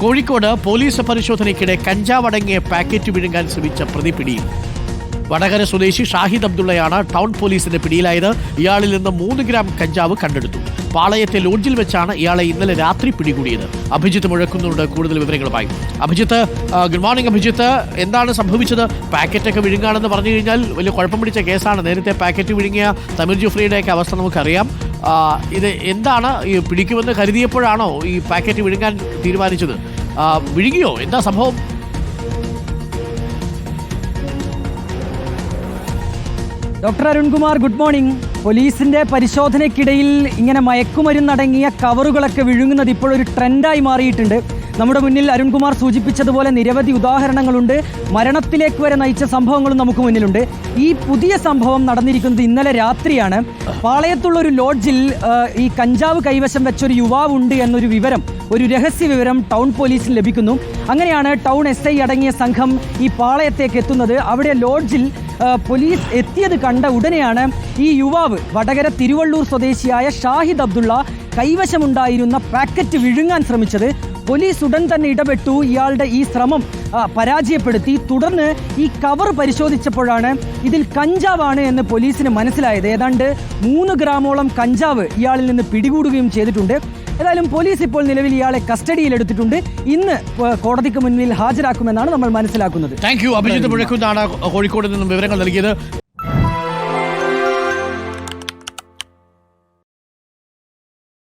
Kozhikode police പരിശോധനയ്ക്കിടെ കഞ്ചാവ് അടങ്ങിയ packet വിഴുങ്ങാൻ ശ്രമിച്ച പ്രതി പിടിയിൽ. വടകര സ്വദേശി ഷാഹിദ് അബ്ദുള്ളയാണ് ടൗൺ പോലീസിന്റെ പിടിയിലായത്. ഇയാളിൽ നിന്ന് മൂന്ന് ഗ്രാം കഞ്ചാവ് കണ്ടെടുത്തു. പാളയത്തെ ലോഡ്ജിൽ വെച്ചാണ് ഇയാളെ ഇന്നലെ രാത്രി പിടികൂടിയത്. അഭിജിത്ത് മുഴക്കുന്നുണ്ട്. കൂടുതൽ വിവരങ്ങളുമായി അഭിജിത്ത് ഗുഡ് മോർണിംഗ് അഭിജിത്ത്. എന്താണ് സംഭവിച്ചത്? പാക്കറ്റൊക്കെ വിഴുങ്ങാണെന്ന് പറഞ്ഞു കഴിഞ്ഞാൽ വലിയ കുഴപ്പം പിടിച്ച കേസാണ്. നേരത്തെ പാക്കറ്റ് വിഴുങ്ങിയ തമിഴ് ജുഫ്രിയുടെയൊക്കെ അവസ്ഥ നമുക്കറിയാം. ഇത് എന്താണ് ഈ പിടിക്കുമെന്ന് കരുതിയപ്പോഴാണോ ഈ പാക്കറ്റ് വിഴുങ്ങാൻ തീരുമാനിച്ചത്? വിഴുങ്ങിയോ? എന്താ സംഭവം? Doctor Arunkumar good morning. പോലീസിന്റെ പരിശോധനയ്ക്കിടയിൽ ഇങ്ങനെ മയക്കുമരുന്നടങ്ങിയ കവറുകളൊക്കെ വിഴുങ്ങുന്നത് ഇപ്പോഴൊരു ട്രെൻഡായി മാറിയിട്ടുണ്ട്. നമ്മുടെ മുന്നിൽ അരുൺകുമാർ സൂചിപ്പിച്ചതുപോലെ നിരവധി ഉദാഹരണങ്ങളുണ്ട്. മരണത്തിലേക്ക് വരെ നയിച്ച സംഭവങ്ങളും നമുക്ക് മുന്നിലുണ്ട്. ഈ പുതിയ സംഭവം നടന്നിരിക്കുന്നത് ഇന്നലെ രാത്രിയാണ്. പാളയത്തുള്ള ഒരു ലോഡ്ജിൽ ഈ കഞ്ചാവ് കൈവശം വെച്ചൊരു യുവാവുണ്ട് എന്നൊരു വിവരം ഒരു രഹസ്യ വിവരം ടൗൺ പോലീസിന് ലഭിക്കുന്നു. അങ്ങനെയാണ് ടൗൺ എസ് അടങ്ങിയ സംഘം ഈ പാളയത്തേക്ക് എത്തുന്നത്. അവിടെ ലോഡ്ജിൽ പോലീസ് എത്തിയത് കണ്ട ഉടനെയാണ് ഈ യുവാവ് വടകര തിരുവള്ളൂർ സ്വദേശിയായ ഷാഹിദ് അബ്ദുള്ള കൈവശമുണ്ടായിരുന്ന പാക്കറ്റ് വിഴുങ്ങാൻ ശ്രമിച്ചത്. പോലീസ് ഉടൻ തന്നെ ഇടപെട്ടു. ഇയാളുടെ ഈ ശ്രമം പരാജയപ്പെടുത്തി. തുടർന്ന് ഈ കവർ പരിശോധിച്ചപ്പോഴാണ് ഇതിൽ കഞ്ചാവാണ് എന്ന് പോലീസിന് മനസ്സിലായത്. ഏതാണ്ട് മൂന്ന് ഗ്രാമോളം കഞ്ചാവ് ഇയാളിൽ നിന്ന് പിടികൂടുകയും ചെയ്തിട്ടുണ്ട്. ഏതായാലും പോലീസ് ഇപ്പോൾ നിലവിൽ ഇയാളെ കസ്റ്റഡിയിലെടുത്തിട്ടുണ്ട് ഇന്ന് കോടതിക്ക് മുന്നിൽ ഹാജരാക്കുമെന്നാണ് നമ്മൾ മനസ്സിലാക്കുന്നത്. താങ്ക് യു അഭിജിത്ത് മുഴക്കുന്നാണ് കോഴിക്കോട് നിന്നും വിവരങ്ങൾ നൽകിയത്.